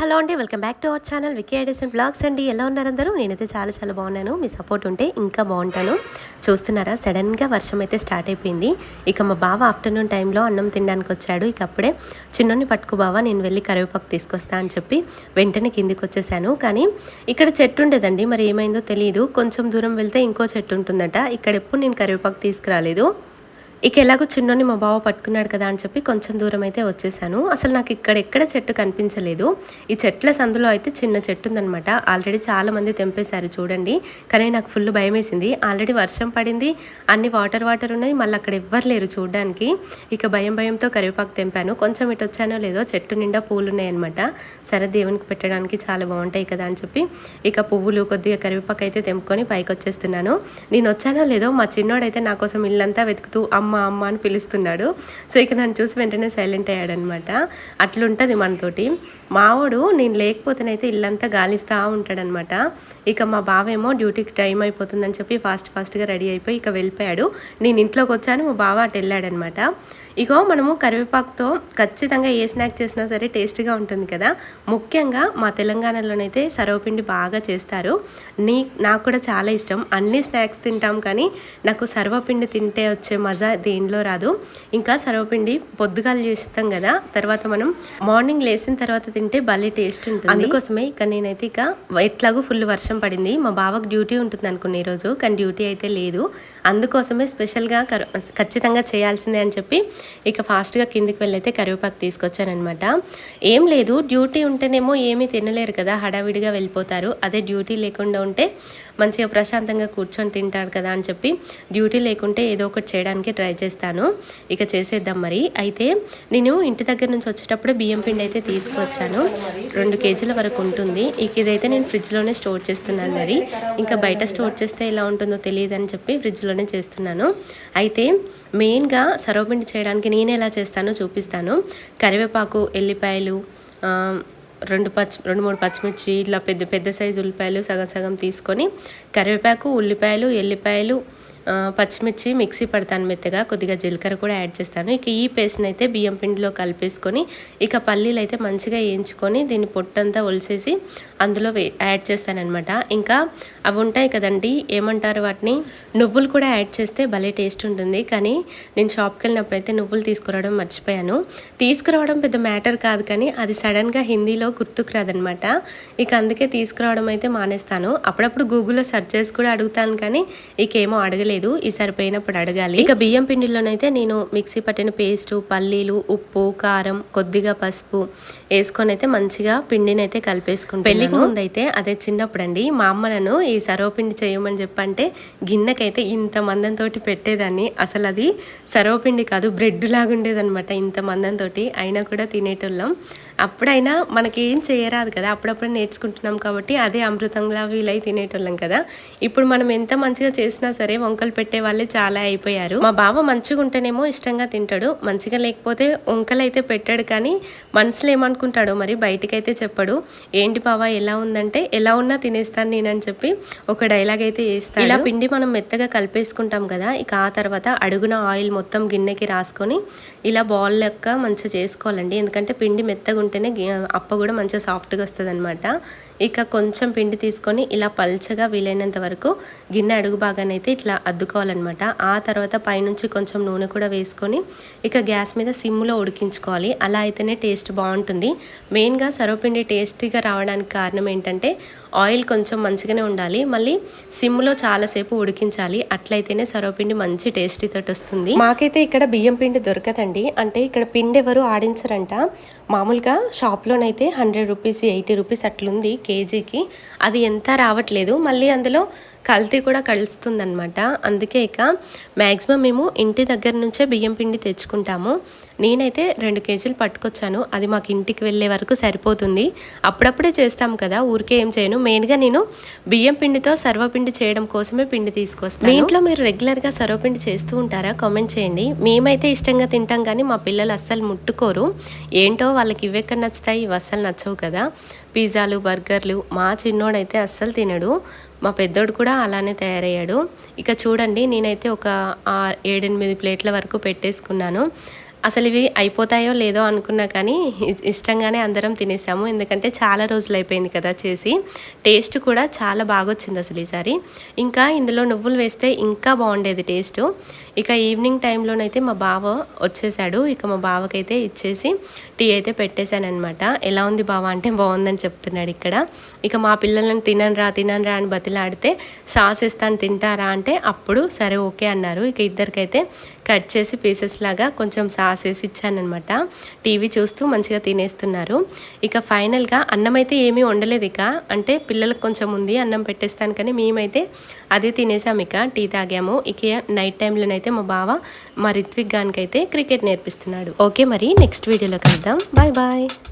Hello అండి welcome back to our channel Vicky Edison blogs అండి. ఎలా ఉన్నారు అందరూ? నేనైతే చాలా చాలా బాగున్నాను. మీ సపోర్ట్ ఉంటే ఇంకా బాగుంటాను. చూస్తున్నారా? సడన్గా వర్షం అయితే స్టార్ట్ అయిపోయింది. ఇక మా బావ ఆఫ్టర్నూన్ టైంలో అన్నం తినడానికి వచ్చాడు. ఇక అప్పుడే చిన్నోని పట్టుకు బావ నేను వెళ్ళి కరివేపాకు తీసుకొస్తా అని చెప్పి వెంటనే కిందికి వచ్చేసాను. కానీ ఇక్కడ చెట్టు ఉండేదండి. మరి ఏమైందో తెలియదు కొంచెం దూరం వెళ్తే ఇంకో చెట్టు ఉంటుందట. ఇక్కడ ఎప్పుడు నేను కరివేపాకు తీసుకురాలేదు. ఇక ఎలాగో చిన్నోని మా బావ పట్టుకున్నాడు కదా అని చెప్పి కొంచెం దూరం అయితే వచ్చేసాను. అసలు నాకు ఇక్కడ ఎక్కడ చెట్టు కనిపించలేదు. ఈ చెట్ల సందులో అయితే చిన్న చెట్టు ఉందనమాట ఆల్రెడీ చాలా మంది తెంపేశారు చూడండి. కానీ నాకు ఫుల్ భయం వేసింది ఆల్రెడీ వర్షం పడింది. అన్ని వాటర్ వాటర్ ఉన్నాయి. మళ్ళీ అక్కడ ఎవ్వరు లేరు చూడడానికి. ఇక భయం భయంతో కరివేపాకు తెంపాను. కొంచెం ఇటు వచ్చానో లేదో చెట్టు నిండా పూలు ఉన్నాయన్నమాట సరే దేవునికి పెట్టడానికి చాలా బాగుంటాయి కదా అని చెప్పి ఇక పువ్వులు కొద్దిగా కరివేపాకు అయితే తెంపుకొని పైకి వచ్చేస్తున్నాను నేను వచ్చానో లేదో మా చిన్నోడైతే నా కోసం ఇల్లంతా వెతుకుతూ అమ్మ అమ్మ అని పిలుస్తున్నాడు. సో ఇక నన్ను చూసి వెంటనే సైలెంట్ అయ్యాడనమాట. అట్లుంటుంది మనతోటి. మావోడు నేను లేకపోతేనైతే ఇల్లంతా గాలిస్తూ ఉంటాడనమాట. ఇక మా బావేమో డ్యూటీకి టైం అయిపోతుందని చెప్పి ఫాస్ట్ ఫాస్ట్గా రెడీ అయిపోయి ఇక వెళ్ళిపోయాడు. నేను ఇంట్లోకి వచ్చాను మా బావ అటు వెళ్ళాడనమాట. ఇగో మనము కరివేపాకుతో ఖచ్చితంగా ఏ స్నాక్ చేసినా సరే టేస్ట్గా ఉంటుంది కదా. ముఖ్యంగా మా తెలంగాణలోనైతే సర్వపిండి బాగా చేస్తారు. నీ నాకు కూడా చాలా ఇష్టం. అన్ని స్నాక్స్ తింటాం కానీ నాకు సర్వపిండి తింటే వచ్చే మజా దేనిలో రాదు. ఇంకా సర్వపిండి పొద్దుగాలు చేస్తాం కదా. తర్వాత మనం మార్నింగ్ లేచిన తర్వాత తింటే భలే టేస్ట్ ఉంటుంది. అందుకోసమే ఇక నేనైతే ఇక ఎట్లాగూ ఫుల్ వర్షం పడింది. మా బావకు డ్యూటీ ఉంటుంది అనుకున్న ఈరోజు కానీ డ్యూటీ అయితే లేదు. అందుకోసమే స్పెషల్గా కరు ఖచ్చితంగా చేయాల్సిందే అని చెప్పి ఇక ఫాస్ట్గా కిందికి వెళ్ళైతే కరివేపాకు తీసుకొచ్చానమాట ఏం లేదు డ్యూటీ ఉంటేనేమో ఏమీ తినలేరు కదా హడావిడిగా వెళ్ళిపోతారు. అదే డ్యూటీ లేకుండా ఉంటే మంచిగా ప్రశాంతంగా కూర్చొని తింటాడు కదా అని చెప్పి డ్యూటీ లేకుంటే ఏదో ఒకటి చేయడానికి ట్రై చేస్తాను. ఇక చేసేద్దాం మరి. అయితే నేను ఇంటి దగ్గర నుంచి వచ్చేటప్పుడు బియ్యం పిండి అయితే తీసుకువచ్చాను రెండు కేజీల వరకు ఉంటుంది. ఇక ఇదైతే నేను ఫ్రిడ్జ్లోనే స్టోర్ చేస్తున్నాను మరి. ఇంకా బయట స్టోర్ చేస్తే ఎలా ఉంటుందో తెలియదు అని చెప్పి ఫ్రిడ్జ్లోనే చేస్తున్నాను. అయితే మెయిన్గా సర్వపిండి చేయడానికి నేను ఎలా చేస్తానో చూపిస్తాను. కరివేపాకు ఎల్లిపాయలు రెండు పచ్చి రెండు మూడు పచ్చిమిర్చి ఇట్లా పెద్ద పెద్ద సైజు ఉల్లిపాయలు సగం సగం తీసుకొని కరివేపాకు ఉల్లిపాయలు ఎల్లిపాయలు పచ్చిమిర్చి మిక్సీ పడతాను మెత్తగా కొద్దిగా జీలకర్ర కూడా యాడ్ చేస్తాను. ఇక ఈ పేస్ట్ని అయితే బియ్యం పిండిలో కలిపేసుకొని ఇక పల్లీలు అయితే మంచిగా వేయించుకొని దీన్ని పొట్టంతా ఒలిసేసి అందులో యాడ్ చేస్తానన్నమాట. ఇంకా అవి ఉంటాయి కదండి ఏమంటారు వాటిని? నువ్వులు కూడా యాడ్ చేస్తే భలే టేస్ట్ ఉంటుంది. కానీ నేను షాప్కి వెళ్ళినప్పుడు అయితే నువ్వులు తీసుకురావడం మర్చిపోయాను. తీసుకురావడం పెద్ద మ్యాటర్ కాదు కానీ అది సడన్గా హిందీలో గుర్తుకు రాదనమాట ఇక అందుకే తీసుకురావడం అయితే మానేస్తాను. అప్పుడప్పుడు గూగుల్లో సెర్చ్ చేసి కూడా అడుగుతాను కానీ ఇక ఏమో అడగలేదు ఈసారి పోయినప్పుడు అడగాలి. ఇక బియ్యం పిండిలోనైతే నేను మిక్సీ పట్టిన పేస్టు పల్లీలు ఉప్పు కారం కొద్దిగా పసుపు వేసుకొని అయితే మంచిగా పిండిని అయితే కలిపేసుకుంటాను పెళ్ళికి ముందు అయితే అదే చిన్నప్పుడు అండి మా అమ్మ నన్ను ఈ సర్వపిండి చేయమని చెప్పంటే గిన్నెకైతే ఇంత మందంతో పెట్టేదాన్ని. అసలు అది సర్వపిండి కాదు బ్రెడ్ లాగా ఉండేదన్నమాట ఇంత మందంతో అయినా కూడా తినేటోళ్ళం. అప్పుడైనా మనకి ఏం చేయరాదు కదా అప్పుడప్పుడు నేర్చుకుంటున్నాం కాబట్టి అదే అమృతంలా వీలై తినేటోళ్ళం కదా. ఇప్పుడు మనం ఎంత మంచిగా చేసినా సరే వంకలు పెట్టే వాళ్ళే చాలా అయిపోయారు. మా బావ మంచిగా ఉంటేనేమో ఇష్టంగా తింటాడు. మంచిగా లేకపోతే వంకలు అయితే పెట్టాడు కానీ మనసులో ఏమనుకుంటాడో మరి బయటకైతే చెప్పడు. ఏంటి బావ ఎలా ఉందంటే ఎలా ఉన్నా తినేస్తాను నేనని చెప్పి ఒక డైలాగ్ అయితే వేస్తాను ఇలా పిండి మనం మెత్తగా కలిపేసుకుంటాం కదా ఇక ఆ తర్వాత అడుగున ఆయిల్ మొత్తం గిన్నెకి రాసుకొని ఇలా బాల్ లెక్క మంచిగా చేసుకోవాలండి. ఎందుకంటే పిండి మెత్తగా ఉంటేనే అప్ప కూడా మంచిగా సాఫ్ట్గా వస్తుంది అనమాట ఇక కొంచెం పిండి తీసుకొని ఇలా పల్చగా వీలైనంత వరకు గిన్నె అడుగు భాగానైతే ఇట్లా అద్దుకోవాలన్నమాట. ఆ తర్వాత పైనుంచి కొంచెం నూనె కూడా వేసుకొని ఇక గ్యాస్ మీద సిమ్లో ఉడికించుకోవాలి. అలా అయితేనే టేస్ట్ బాగుంటుంది. మెయిన్గా సర్వపిండి టేస్టీగా రావడానికి కారణం ఏంటంటే ఆయిల్ కొంచెం మంచిగానే ఉండాలి. మళ్ళీ సిమ్లో చాలాసేపు ఉడికించాలి. అట్లయితేనే సర్వపిండి మంచి టేస్టీ తోటి వస్తుంది. మాకైతే ఇక్కడ బియ్యం పిండి దొరకదండి. అంటే ఇక్కడ పిండి ఎవరు ఆడించరంట. మామూలుగా షాప్లోనైతే హండ్రెడ్ రూపీస్ ఎయిటీ రూపీస్ అట్లుంది కేజీకి. అది ఎంత రావట్లేదు. మళ్ళీ అందులో కల్తీ కూడా కలుస్తుందన్నమాట. అందుకే ఇక మ్యాక్సిమం మేము ఇంటి దగ్గర నుంచే బియ్యం పిండి తెచ్చుకుంటాము. నేనైతే రెండు కేజీలు పట్టుకొచ్చాను. అది మాకు ఇంటికి వెళ్ళే వరకు సరిపోతుంది. అప్పుడప్పుడే చేస్తాం కదా ఊరికే ఏం చేయను. మెయిన్గా నేను బియ్యం పిండితో సర్వపిండి చేయడం కోసమే పిండి తీసుకొస్తాను. మీ ఇంట్లో మీరు రెగ్యులర్గా సర్వపిండి చేస్తూ ఉంటారా? కామెంట్ చేయండి. మేమైతే ఇష్టంగా తింటాం కానీ మా పిల్లలు అస్సలు ముట్టుకోరు. ఏంటో వాళ్ళకి ఇవెక్కడ నచ్చుతాయి ఇవి అస్సలు నచ్చవు కదా. పిజ్జాలు బర్గర్లు మా చిన్నోడైతే అస్సలు తినడు. మా పెద్దోడు కూడా అలానే తయారయ్యాడు. ఇక చూడండి నేనైతే ఒక ఏడెనిమిది ప్లేట్ల వరకు పెట్టేసుకున్నాను. అసలు ఇవి అయిపోతాయో లేదో అనుకున్నా కానీ ఇష్టంగానే అందరం తినేసాము. ఎందుకంటే చాలా రోజులు అయిపోయింది కదా చేసి. టేస్ట్ కూడా చాలా బాగా వచ్చింది అసలు ఈసారి. ఇంకా ఇందులో నువ్వులు వేస్తే ఇంకా బాగుండేది టేస్ట్. ఇక ఈవినింగ్ టైంలోనైతే మా బావ వచ్చేసాడు. ఇక మా బావకైతే ఇచ్చేసి టీ అయితే పెట్టేశానమాట ఎలా ఉంది బావ అంటే బాగుందని చెప్తున్నాడు ఇక్కడ. ఇక మా పిల్లలను తినరా తినరా అని బతిలాడితే సాస్ ఇస్తాను తింటారా అంటే అప్పుడు సరే ఓకే అన్నారు. ఇక ఇద్దరికైతే కట్ చేసి పీసెస్ లాగా కొంచెం సాస్ వేసి ఇచ్చానమాట టీవీ చూస్తూ మంచిగా తినేస్తున్నారు. ఇక ఫైనల్గా అన్నం అయితే ఏమీ వండలేదు ఇక. అంటే పిల్లలకు కొంచెం ఉంది అన్నం పెట్టేస్తాను కానీ మేమైతే అదే తినేసాం ఇక. టీ తాగాము. ఇక నైట్ టైంలోనైతే మా బావ మా రిత్విక్ గానికైతే క్రికెట్ నేర్పిస్తున్నాడు. ఓకే మరి నెక్స్ట్ వీడియోలో కలుద్దాం. Bye bye.